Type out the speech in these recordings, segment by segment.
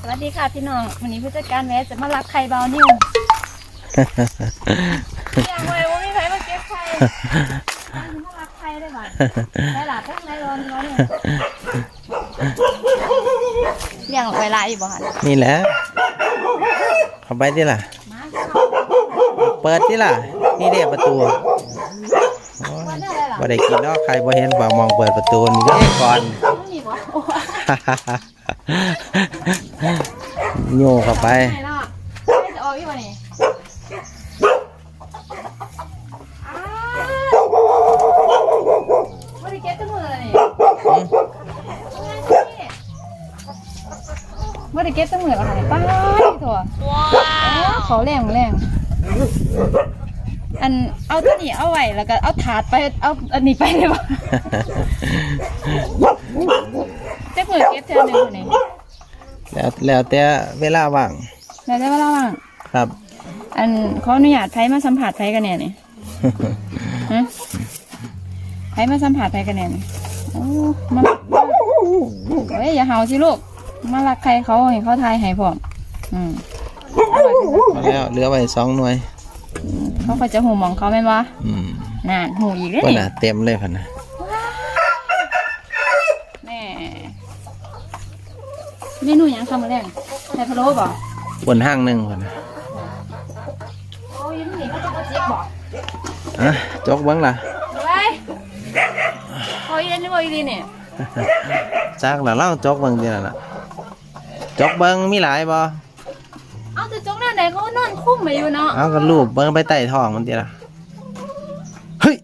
สวัสดีค่ะพี่น้องวันนี้ผู้จัดการแวะจะมารับไข่เบานิ่วอย่างไรว่าไม่ใครมาเก็บไข่มารับไข่ได้บ่ได้หลับทั้งในร้อนร้อนเนี่ยอย่างเวลาอีกบ่หันนี่แหละเข้าไปที่ล่ะมาเปิดที่ล่ะ นี่เรียกประตูโอ้ยวันนี้อะไรล่ะบ่ได้กินดอกใครบ่เห็นบ่มองเปิดประตูนี่เด้ก่อนนี่บ่ โอ้ยโยกเข้าไปไหนเนาะไม่จะออกอีกบ่นี่ไม่ได้เก็บตั้งมือเลยนี่ว่าได้เก็บตั้งหมื่นอะไรป้าที่ถั่วเขาแรงแรงอันเอาตัวนี้เอาไว้แล้วก็เอาถาดไปเอาอันนี้ไปเลยบ่เจ๊กมือเก็บเท่านึงคนนี้แล้วแล้วแต่เวลาว่างแล้วได้เวลาว่างครับ อันขออนุญาตไผมาสัมผัสไผกันเนี่ยนี่ฮะไผมาสัมผัสไผกันเนี่ยนี่โอ้มาเฮ้ยอย่าเห่าสิลูก มารักใครเขาให้เขาทายให้พร้อมอืมเอาไว้เป็นแบบเอาแล้วเหลือไว้สองหน่วย เขาก็จะหูหมองเขาแม่นวะอืม น่านหูอีกแล้วก็นี่ น่ะเต็มเลยพันนะ แม่ เมนูหยังทำมาแรงใส่พะโล้บ่บนห้างหนึงพันนะโอ้ยนี่เขาจะมาเจี๊ยบบ่อะจกเบิ่งล่ะไปโอ้ยเย็นนี่บ่อีดีเนี่ยจักล่ะเล่าจกเบิ่งทีนั่นน่ะจกเบิ่งมีหลายบ่เอาแต่จงหน้าไหนเขาก็นอนคุ้มมาอยู่เนาะเอาก็รูปเบิ่งไปใต้ท้องมันทีล่ะเฮ้ย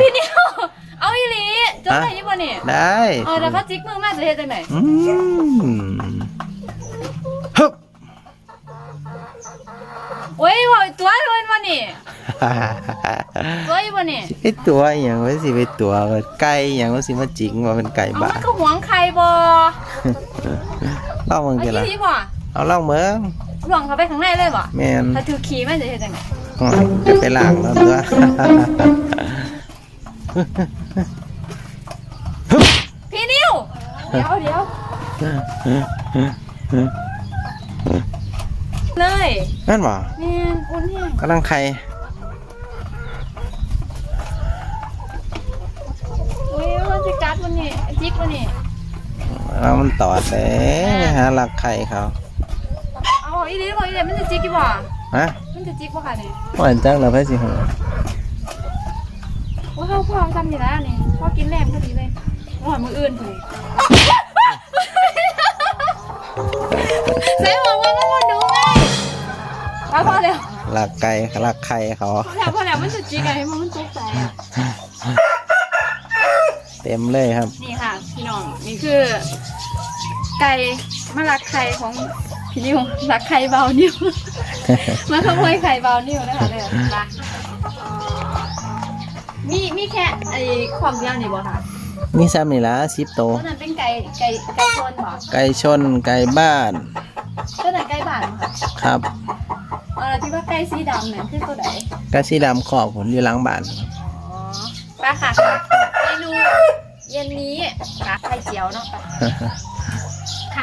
พี่นิวเอาอีหลี จงไหนยี่บ่เนี่ยได้เออแล้วเขาจิกมือมาจะเฮ็ดจังไหนอืมฮึบโอ้ยบ่ตัวเลยบ่นี่ตัวอยู่บ่นี่ไอตัวอหย่างว่าสิไปตัวไก่อหย่างว่าสิมาจิงว่าเป็นไก่เอาบ้ามันก็หวงใครบ่เล่ามึงเอาทีอีละหลีบ่เอาเล่าเมืองหวงเขาไปข้างในเลยบ่แมนถ้าถือขี่มาจะเฮ็ดจังไหนอ๋อจะไปล้างแล้วตัวพี่นิว เดี๋ยวเดี๋ยวเลยนั่นบ่แม่นอุ่นแห้งกำลังไข่โอ้ยมันจะกัดมันนี่จิกมันนี่แล้วมันตอดเลยหาหลักไข่เขาเอาอีหลีบ่อีหลีมันจะจิกกี่บ่ฮะมันจะจิกบ่ค่ะนี่หวานจังเลยพี่สิหัวว่าเขาพอจำนี่แล้วนี่พอกินแรงพอดีเลยหวานมืออื่นพอดี เอาพอแล้วหลักไก่หลักไข่เขา พอแล้วพอแล้วมันจะจิกไงให้มันตกใจเต็มเลยครับ นี่ค่ะ พี่น้องนี่คือ ไก่มาลักไข่ของพี่นิวลักไข่เบานิว มาขโมยไข่เบานิวนะคะเนี่ยมามีมีแค่ไอ้ความเดียวนี่บ่ค่ะนี่ซ้ำนี่ละสิบโตวตัวนั้นเป็นไก่ไก่ไก่ชนบ่ไก่ชนไก่บ้านตัวนั้นไก่บ้านบ่ค่ะ ครับ เออที่ว่าไก่สีดำนั่นคือตัวไหนไก่สีดำขอบผลอยู่หลังบ้านอ๋อไปค่ะเมนูเย็นนี้กะไข่เจียวเนาะไป